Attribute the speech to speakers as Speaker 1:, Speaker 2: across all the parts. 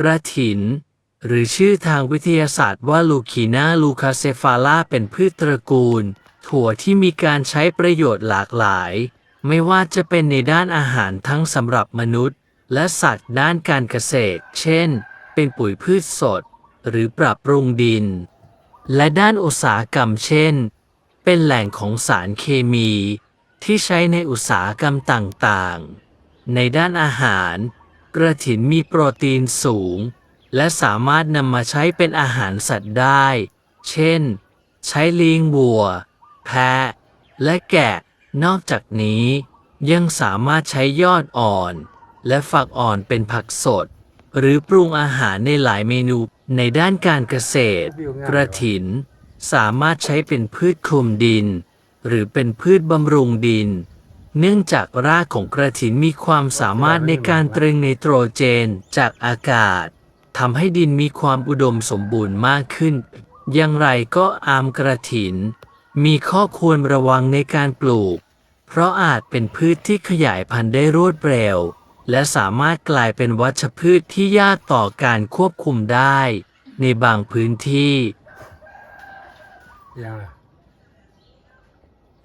Speaker 1: กระถิน หรือชื่อทางวิทยาศาสตร์ว่าลูคีนาลูคาเซฟาลาเป็นพืชตระกูล ถั่วที่มีการใช้ประโยชน์หลากหลาย ไม่ว่าจะเป็นในด้านอาหารทั้งสำหรับมนุษย์ และสัตว์ด้านการเกษตร เช่น เป็นปุ๋ยพืชสด หรือปรับปรุงดิน และด้านอุตสาหกรรมเช่น เป็นแหล่งของสารเคมี ที่ใช้ในอุตสาหกรรมต่างๆ ในด้านอาหาร กระถินมีโปรตีนสูง และสามารถนำมาใช้เป็นอาหารสัตว์ได้ เช่น ใช้เลี้ยงวัว แพะ และแกะ นอกจากนี้ยังสามารถใช้ยอดอ่อน และฝักอ่อนเป็นผักสด หรือปรุงอาหารในหลายเมนูในด้านการเกษตร กระถิน สามารถใช้เป็นพืชคลุมดิน หรือเป็นพืชบำรุงดิน เนื่องจากรากของกระถินมีความสามารถในการตรึงไนโตรเจนจากอากาศทำให้ดินมีความอุดมสมบูรณ์มากขึ้น อย่างไรก็อามกระถิน มีข้อควรระวังในการปลูก เพราะอาจเป็นพืชที่ขยายพันธุ์ได้รวดเร็ว และสามารถกลายเป็นวัชพืชที่ยากต่อการควบคุมได้ ในบางพื้นที่
Speaker 2: ยังไง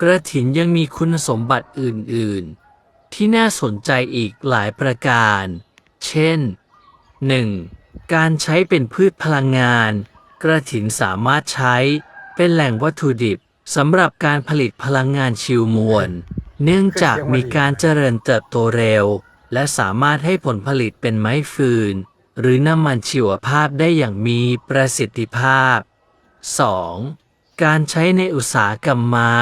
Speaker 1: กระถินยังมีคุณสมบัติอื่น ๆ ที่น่าสนใจอีกหลายประการ เช่น 1. การใช้เป็นพืชพลังงาน กระถินสามารถใช้เป็นแหล่งวัตถุดิบสำหรับการผลิตพลังงานชิวมวล เนื่องจากมีการเจริญเติบโตเร็ว และสามารถให้ผลผลิตเป็นไม้ฟืน หรือน้ำมันชีวภาพได้อย่างมีประสิทธิภาพ 2. การใช้ในอุตสาหกรรมไม้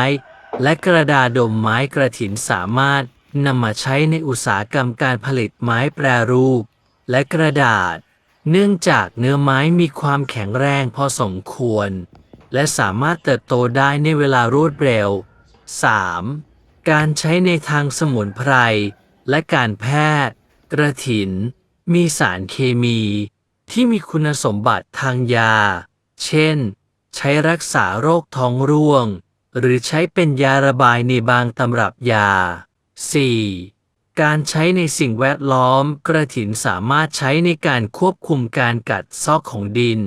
Speaker 1: และกระดาษดมไม้กระถินสามารถนำมาใช้ในอุตสาหกรรมการผลิตไม้แปรรูป และกระดาษ เนื่องจากเนื้อไม้มีความแข็งแรงพอสมควร และสามารถเติบโตได้ในเวลารวดเร็ว 3. การใช้ในทางสมุนไพร และการแพทย์ กระถิน มีสารเคมี ที่มีคุณสมบัติทางยา เช่น ใช้รักษาโรคท้องร่วง หรือใช้เป็นยาระบายในบางตำรับยา 4. การใช้ในสิ่งแวดล้อม กระถินสามารถใช้ในการควบคุมการกัดเซอกของดิน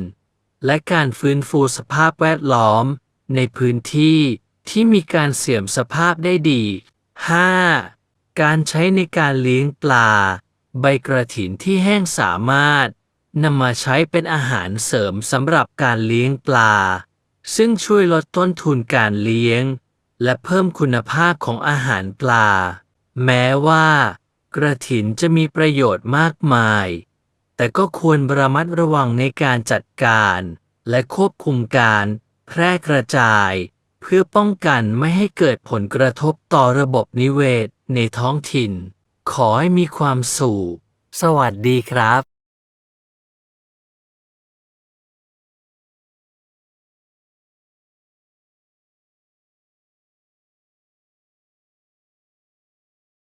Speaker 1: และการฟื้นฟูสภาพแวดล้อม ในพื้นที่ที่มีการเสื่อมสภาพได้ดี 5. การใช้ในการเลี้ยงปลา ใบกระถินที่แห้งสามารถนำมาใช้เป็นอาหารเสริมสำหรับการเลี้ยงปลา ซึ่งช่วยลดต้นทุนการเลี้ยง และเพิ่มคุณภาพของอาหารปลา แม้ว่า กระถินจะมีประโยชน์มากมาย แต่ก็ควรระมัดระวังในการจัดการ และควบคุมการแพร่กระจาย เพื่อป้องกันไม่ให้เกิดผลกระทบต่อระบบนิเวศในท้องถิ่น ขอให้มีความสุขสวัสดีครับ